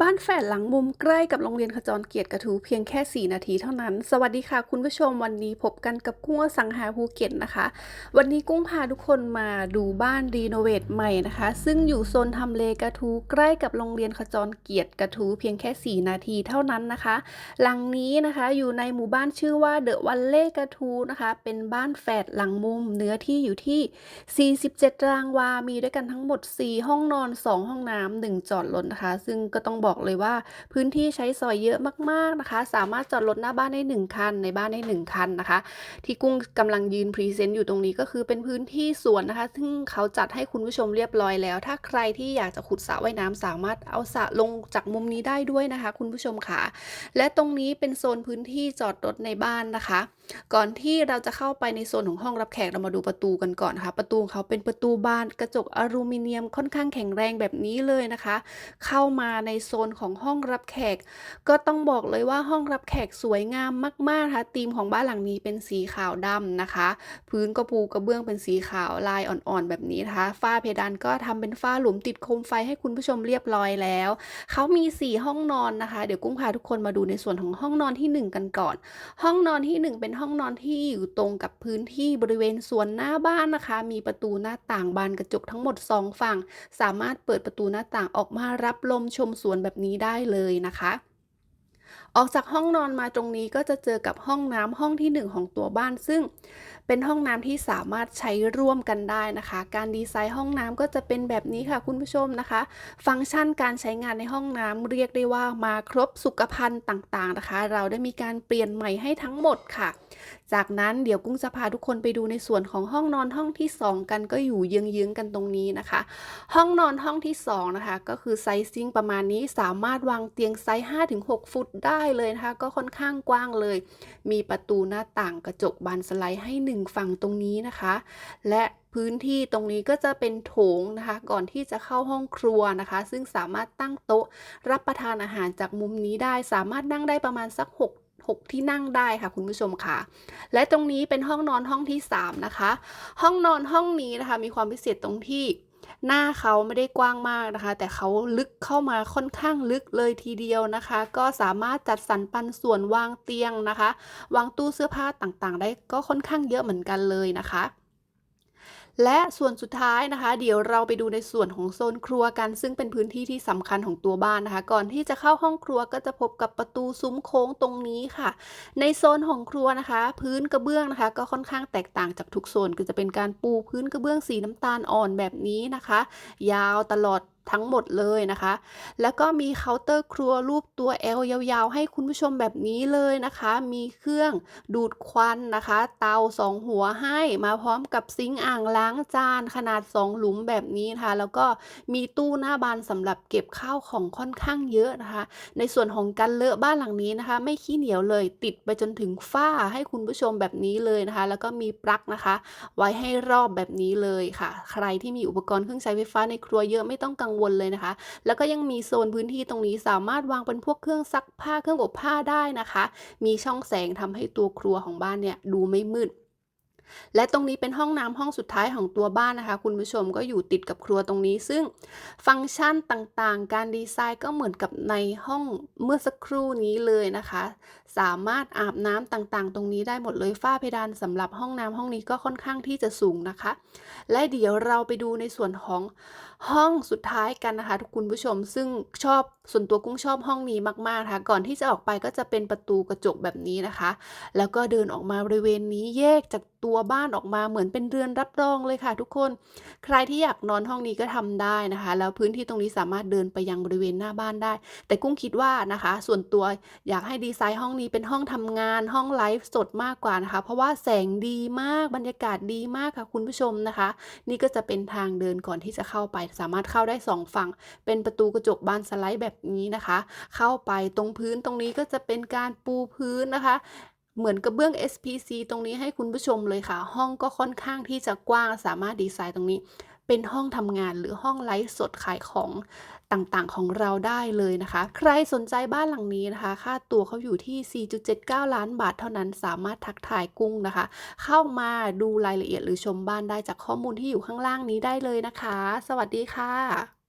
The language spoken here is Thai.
บ้านแฝดหลังมุมใกล้กับโรงเรียนขจรเกียรติกระทูเพียงแค่ 4 นาทีเท่านั้น สวัสดีค่ะคุณผู้ชมวันนี้พบกันกับกุ้งสังหาภูเก็ตนะคะ วันนี้กุ้งพาทุกคนมาดูบ้านรีโนเวทใหม่นะคะ ซึ่งอยู่โซนทำเลกระทูใกล้กับโรงเรียนขจรเกียรติกระทูเพียงแค่ 4 นาทีเท่านั้นนะคะ หลังนี้นะคะอยู่ในหมู่บ้านชื่อว่าเดอะวันเล่กระทูนะคะ เป็นบ้านแฝดหลังมุมเนื้อที่อยู่ที่ 47ตารางวา มีด้วยกันทั้งหมด 4 ห้องนอน 2 ห้องน้ำ1จอดรถนะคะ ซึ่งก็ต้องบอกเลยว่า พื้นที่ใช้สอยเยอะมากๆนะคะ สามารถจอดรถหน้าบ้านได้ 1 คัน ในบ้านได้ 1 คันนะคะ ที่กุ้งกำลังยืนพรีเซนต์อยู่ตรงนี้ก็คือเป็นพื้นที่สวนนะคะ ซึ่งเขาจัดให้คุณผู้ชมเรียบร้อยแล้ว ถ้าใครที่อยากจะขุดสระว่ายน้ำสามารถเอาสระลงจากมุมนี้ได้ด้วยนะคะ คุณผู้ชมค่ะ และตรงนี้เป็นโซนพื้นที่จอดรถในบ้านนะคะ ก่อนที่เราจะเข้าไปในโซนของห้องรับแขกเรามาดูประตูกันก่อนค่ะ ประตูเขาเป็นประตูบานกระจกอลูมิเนียมค่อนข้างแข็งแรงแบบนี้เลยนะคะ เข้ามาในโซโซนของห้องรับแขก ก็ต้องบอกเลยว่าห้องรับแขกสวยงามมากๆนะคะธีมของบ้านหลังนี้เป็นสีขาวดำนะคะ พื้นก็ปูกระเบื้องเป็นสีขาวลายอ่อนๆแบบนี้นะคะฝ้าเพดานก็ทำเป็นฝ้าหลุมติดโคมไฟให้คุณผู้ชมเรียบร้อยแล้ว เขามี 4 ห้องนอนนะคะ เดี๋ยวกุ้งพาทุกคนมาดูในส่วนของห้องนอนที่ 1 กันก่อน ห้องนอนที่ 1 เป็นห้องนอนที่อยู่ตรงกับพื้นที่บริเวณสวนหน้าบ้านนะคะ มีประตูหน้าต่างบานกระจกทั้งหมด 2 ฝั่ง สามารถเปิดประตูหน้าต่างออกมารับลมชมสวนแบบนี้ได้เลยนะคะ ออกจากห้องนอนมาตรงนี้ก็จะเจอกับห้องน้ำห้องที่ 1 ของตัวบ้าน ซึ่งเป็นห้องน้ำที่สามารถใช้ร่วมกันได้นะคะ การดีไซน์ห้องน้ำก็จะเป็นแบบนี้ค่ะคุณผู้ชมนะคะ ฟังก์ชันการใช้งานในห้องน้ำเรียกได้ว่ามาครบสุขภัณฑ์ต่างๆนะคะ เราได้มีการเปลี่ยนใหม่ให้ทั้งหมดค่ะ จากนั้นเดี๋ยวกุ้งจะพาทุกคนไปดูในส่วนของห้องนอนห้องที่ 2 กันก็อยู่เยื้องๆกันตรงนี้นะคะ ห้องนอนห้องที่2นะคะก็คือไซซิ่งประมาณนี้สามารถวางเตียงไซส์5-6 ฟุตได้เลยนะคะก็ค่อนข้างกว้างเลย มีประตูหน้าต่างกระจกบานสไลด์ให้ 1 ฝั่งตรงนี้นะคะ และพื้นที่ตรงนี้ก็จะเป็นโถงนะคะ ก่อนที่จะเข้าห้องครัวนะคะ ซึ่งสามารถตั้งโต๊ะรับประทานอาหารจากมุมนี้ได้ สามารถนั่งได้ประมาณสัก 6 6 ที่นั่งได้ค่ะคุณผู้ชมค่ะ และตรงนี้เป็นห้องนอนห้องที่ 3 นะคะ ห้องนอนห้องนี้นะคะ มีความพิเศษตรงที่ หน้าเขาไม่ได้กว้างมากนะคะ แต่เขาลึกเข้ามาค่อนข้างลึกเลยทีเดียวนะคะ ก็สามารถจัดสรรปันส่วนวางเตียงนะคะ วางตู้เสื้อผ้าต่างๆ ได้ก็ค่อนข้างเยอะเหมือนกันเลยนะคะ และส่วนสุดท้ายนะคะ เดี๋ยวเราไปดูในส่วนของโซนครัวกัน ซึ่งเป็นพื้นที่ที่สำคัญของตัวบ้านนะคะ ก่อนที่จะเข้าห้องครัวก็จะพบกับประตูซุ้มโค้งตรงนี้ค่ะ ในโซนของครัวนะคะ พื้นกระเบื้องนะคะ ก็ค่อนข้างแตกต่างจากทุกโซนก็จะเป็นการปูพื้นกระเบื้องสีน้ำตาลอ่อนแบบนี้นะคะ ยาวตลอด ทั้งหมดเลยนะคะ แล้วก็มีเคาน์เตอร์ครัวรูปตัว L ยาวๆ ให้คุณผู้ชมแบบนี้เลยนะคะ มีเครื่องดูดควันนะคะ เตาสองหัวให้มาพร้อมกับซิงค์อ่างล้างจานขนาด 2 หลุมแบบนี้นะคะแล้วก็มีตู้หน้าบานสำหรับเก็บข้าวของค่อนข้างเยอะนะคะ ในส่วนของกันเลอะบ้านหลังนี้นะคะ ไม่ขี้เหนียวเลยติดไปจนถึงฝ้าให้คุณผู้ชมแบบนี้เลยนะคะ แล้วก็มีปลั๊กนะคะ ไว้ให้รอบแบบนี้เลยค่ะ ใครที่มีอุปกรณ์เครื่องใช้ไฟฟ้าในครัวเยอะไม่ต้องกังวลเลยนะคะ แล้วก็ยังมีโซนพื้นที่ตรงนี้สามารถวางเป็นพวกเครื่องซักผ้าเครื่องอบผ้าได้นะคะ มีช่องแสงทำให้ตัวครัวของบ้านเนี่ยดูไม่มืดและตรงนี้เป็นห้องน้ำห้องสุดท้ายของตัวบ้านนะคะ คุณผู้ชมก็อยู่ติดกับครัวตรงนี้ ซึ่งฟังก์ชันต่างๆ การดีไซน์ก็เหมือนกับในห้องเมื่อสักครู่นี้เลยนะคะ สามารถอาบน้ำต่างๆ ตรงนี้ได้หมดเลยฝ้าเพดานสำหรับห้องน้ำห้องนี้ก็ค่อนข้างที่จะสูงนะคะ และเดี๋ยวเราไปดูในส่วนของ ห้องสุดท้ายกันนะคะ ทุกคุณผู้ชม ซึ่งชอบส่วนตัวกุ้งชอบห้องนี้มากๆค่ะก่อนที่จะออกไปก็จะเป็นประตูกระจกแบบนี้นะคะ แล้วก็เดินออกมาบริเวณนี้แยกจากตัวบ้านออกมาเหมือนเป็นเรือนรับรองเลยค่ะ ทุกคน ใครที่อยากนอนห้องนี้ก็ทำได้นะคะ แล้วพื้นที่ตรงนี้สามารถเดินไปยังบริเวณหน้าบ้านได้ แต่กุ้งคิดว่านะคะ ส่วนตัวอยากให้ดีไซน์ห้องนี้เป็นห้องทำงานห้องไลฟ์สดมากกว่านะคะ เพราะว่าแสงดีมากบรรยากาศดีมากค่ะคุณผู้ชมนะคะ นี่ก็จะเป็นทางเดินก่อนที่จะเข้าไปสามารถเข้าได้ 2 ฝั่ง เป็นประตูกระจกบานสไลด์แบบนี้นะคะ เข้าไปตรงพื้นตรงนี้ก็จะเป็นการปูพื้นนะคะเหมือนกระเบื้อง SPC ตรงนี้ให้คุณผู้ชมเลยค่ะ ห้องก็ค่อนข้างที่จะกว้างสามารถดีไซน์ตรงนี้ เป็นห้องทำงานหรือห้องไลฟ์สดขายของต่างๆของเราได้เลยนะคะ ใครสนใจบ้านหลังนี้นะคะ ค่าตัวเขาอยู่ที่ 4.79 ล้านบาทเท่านั้นสามารถทักทายกุ้งนะคะ เข้ามาดูรายละเอียดหรือชมบ้านได้จากข้อมูลที่อยู่ข้างล่างนี้ได้เลยนะคะ สวัสดีค่ะ